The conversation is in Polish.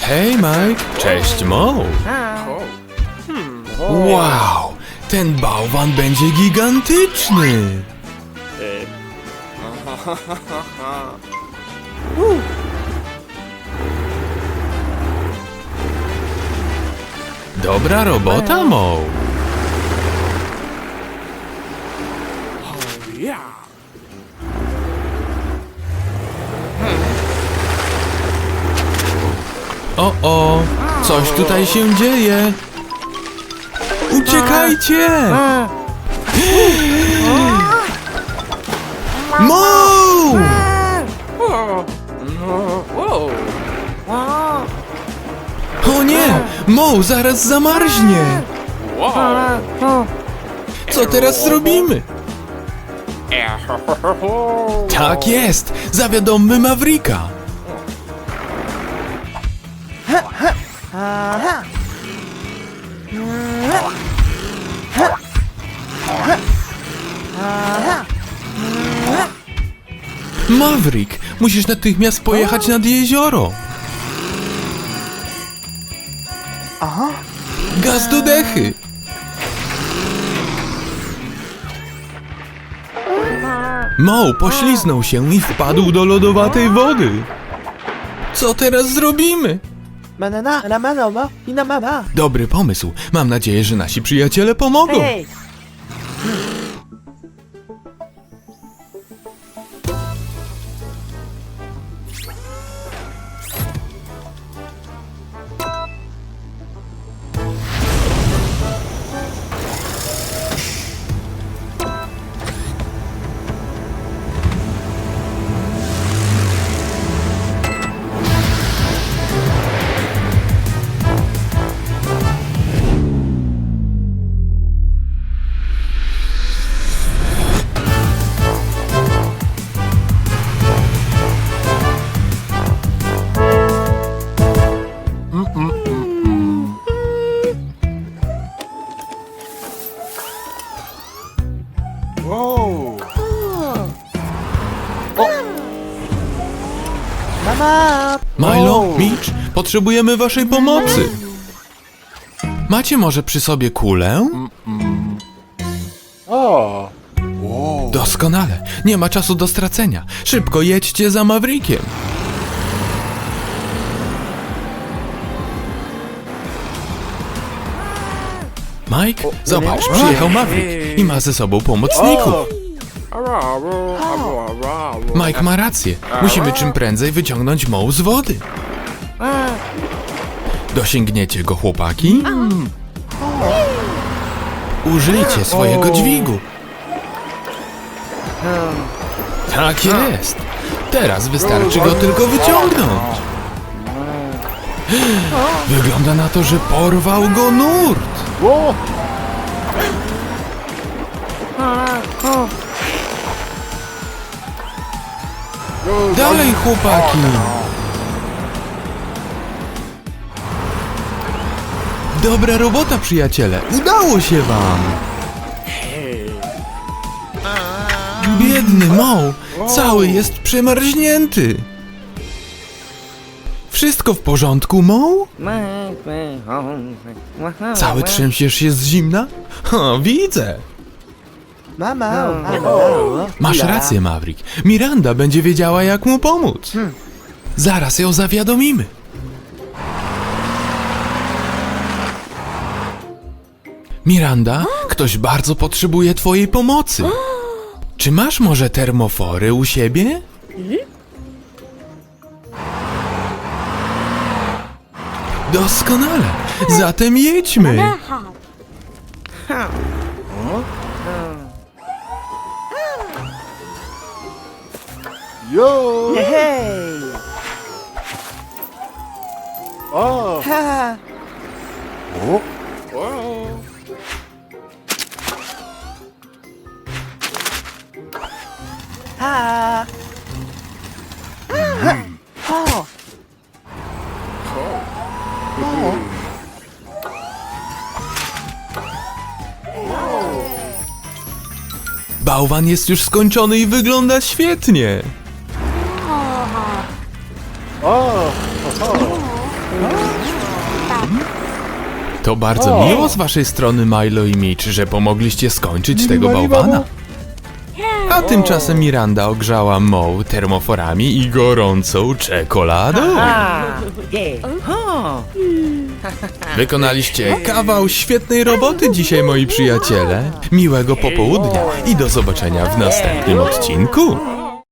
Hej Mike, cześć Mo. Wow, ten bałwan będzie gigantyczny. Dobra robota, Mo. O, o, coś tutaj się dzieje. Uciekajcie! Mo! O nie! Mo zaraz zamarznie! Co teraz zrobimy? Tak jest! Zawiadommy Mavrika! Maverick, musisz natychmiast pojechać nad jezioro. Aha. Gaz do dechy. Mo pośliznął się i wpadł do lodowatej wody. Co teraz zrobimy? Manana, na manoma i na mama. Dobry pomysł. Mam nadzieję, że nasi przyjaciele pomogą. Hej! Mama! Milo, Mitch, potrzebujemy waszej pomocy. Macie może przy sobie kulę? O! Doskonale. Nie ma czasu do stracenia. Szybko jedźcie za Mavrickiem. Mike, zobacz, przyjechał Maverick i ma ze sobą pomocników. Mike ma rację. Musimy czym prędzej wyciągnąć Moł z wody. Dosięgniecie go, chłopaki? Użyjcie swojego dźwigu. Tak jest. Teraz wystarczy go tylko wyciągnąć. Wygląda na to, że porwał go nurt. Dalej, chłopaki. Dobra robota, przyjaciele. Udało się wam. Biedny Mo, cały jest przemarznięty. Wszystko w porządku, Mo? Cały trzęsiesz się z zimna? O, widzę. Mama! Mama! Masz rację, Maverick. Miranda będzie wiedziała, jak mu pomóc. Zaraz ją zawiadomimy. Miranda, ktoś bardzo potrzebuje twojej pomocy. Czy masz może termofory u siebie? Doskonale. Zatem jedźmy. Jo! Hej! O! Ha! O! Ha! O! Bałwan jest już skończony i wygląda świetnie. O! To bardzo O. miło z waszej strony, Milo i Mitch, że pomogliście skończyć tego mali, bałwana. A tymczasem Miranda ogrzała Moł termoforami i gorącą czekoladą. Wykonaliście kawał świetnej roboty dzisiaj, moi przyjaciele. Miłego popołudnia i do zobaczenia w następnym odcinku.